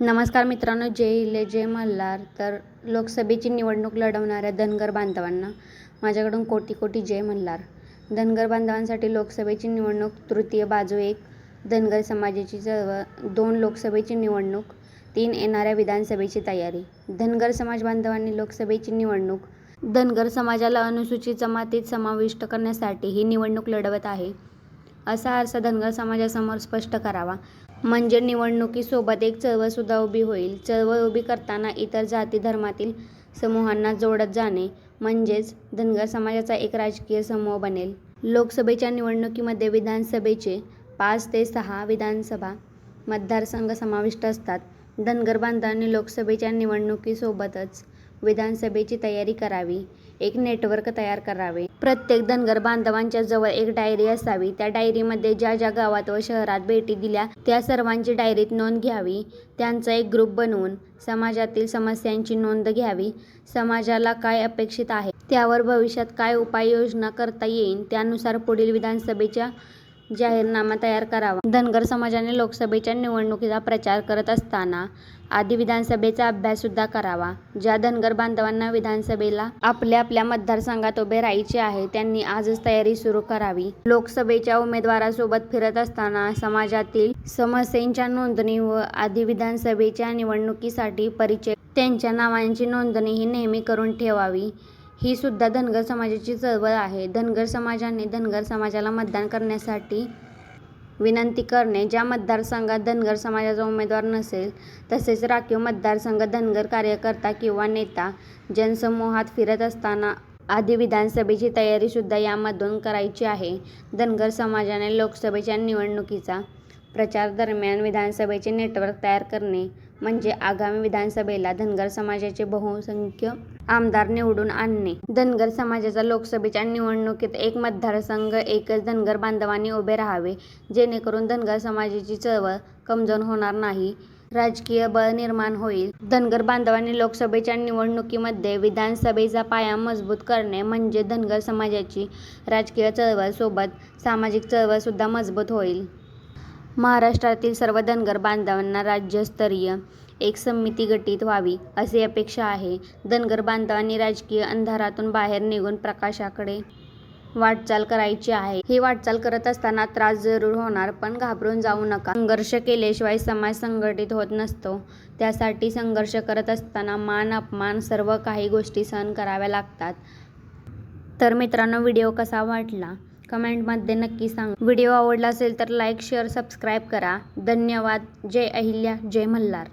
नमस्कार मित्रांनो जय हिले जय मल्हार. तर लोकसभेची निवडणूक लढवणाऱ्या धनगर बांधवांना माझ्याकडून कोटी कोटी जय मल्हार. धनगर बांधवांसाठी लोकसभेची निवडणूक तृतीय बाजू एक धनगर समाजाची चळवळ दोन लोकसभेची निवडणूक तीन येणाऱ्या विधानसभेची तयारी. धनगर समाज बांधवांनी लोकसभेची निवडणूक धनगर समाजाला अनुसूचित जमातीत समाविष्ट करण्यासाठी ही निवडणूक लढवत आहे असा आरसा धनगर समाजासमोर स्पष्ट करावा. म्हणजे निवडणुकीसोबत एक चळवळसुद्धा उभी होईल. चळवळ उभी करताना इतर जाती धर्मातील समूहांना जोडत जाणे म्हणजेच धनगर समाजाचा एक राजकीय समूह बनेल. लोकसभेच्या निवडणुकीमध्ये विधानसभेचे पाच ते सहा विधानसभा मतदारसंघ समाविष्ट असतात. धनगर बांधवांनी लोकसभेच्या निवडणुकीसोबतच विधानसभेची तयारी करावी. एक नेटवर्क तयार करावे. प्रत्येक धनगर बांधवांच्या जवळ एक डायरी असावी. त्या डायरीमध्ये ज्या ज्या गावात व शहरात भेटी दिल्या त्या सर्वांची डायरीत नोंद घ्यावी. त्यांचा एक ग्रुप बनवून समाजातील समस्यांची नोंद घ्यावी. समाजाला काय अपेक्षित आहे त्यावर भविष्यात काय उपाययोजना करता येईल त्यानुसार पुढील विधानसभेच्या जाहीरनामा तयार करावा. धनगर समाजाने लोकसभेच्या निवडणुकीचा प्रचार करत असताना आधी विधानसभेचा अभ्याससुद्धा करावा. ज्या धनगर बांधवांना विधानसभेला आपल्या आपल्या मतदारसंघात उभे राहायचे आहे त्यांनी आजच तयारी सुरू करावी. लोकसभेच्या उमेदवारासोबत फिरत असताना समाजातील समस्यांच्या नोंदणी व आधी विधानसभेच्या निवडणुकीसाठी परिचय त्यांच्या नावांची नोंदणी ही नेहमी करून ठेवावी. ही सुद्धा धनगर समाजाची चळवळ आहे. धनगर समाजाने धनगर समाजाला मतदान करण्यासाठी विनंती करणे ज्या मतदारसंघात धनगर समाजाचा उमेदवार नसेल तसेच राखीव मतदारसंघ धनगर कार्यकर्ता किंवा नेता जनसमूहात फिरत असताना आधी विधानसभेची तयारीसुद्धा यामधून करायची आहे. धनगर समाजाने लोकसभेच्या निवडणुकीचा प्रचार दरम्यान विधानसभेचे नेटवर्क तयार करणे म्हणजे आगामी विधानसभेला धनगर समाजाचे बहुसंख्य आमदार निवडून आणणे. धनगर समाजाचा लोकसभेच्या निवडणुकीत एक मतदारसंघ एकच धनगर बांधवांनी उभे राहावे. जेणेकरून धनगर समाजाची चळवळ कमजोर होणार नाही. राजकीय बळ निर्माण होईल. धनगर बांधवांनी लोकसभेच्या निवडणुकीमध्ये विधानसभेचा पाया मजबूत करणे म्हणजे धनगर समाजाची राजकीय चळवळ सोबत सामाजिक चळवळ सुद्धा मजबूत होईल. महाराष्ट्रातील सर्व धनगर बांधवांना राज्यस्तरीय एक समिती गठीत व्हावी अशी अपेक्षा आहे. धनगर बांधवांनी राजकीय अंधारातून बाहेर निघून प्रकाशाकडे वाटचाल करायची आहे. ही वाटचाल करत असताना त्रास जरूर होणार पण घाबरून जाऊ नका. संघर्ष केल्याशिवाय समाज संघटित होत नसतो. त्यासाठी संघर्ष करत असताना मान अपमान सर्व काही गोष्टी सहन कराव्या लागतात. तर मित्रांनो व्हिडिओ कसा वाटला? कमेंटमध्ये नक्की सांग. व्हिडिओ आवडला असेल तर लाईक शेअर सबस्क्राईब करा. धन्यवाद. जय अहिल्या जय मल्हार.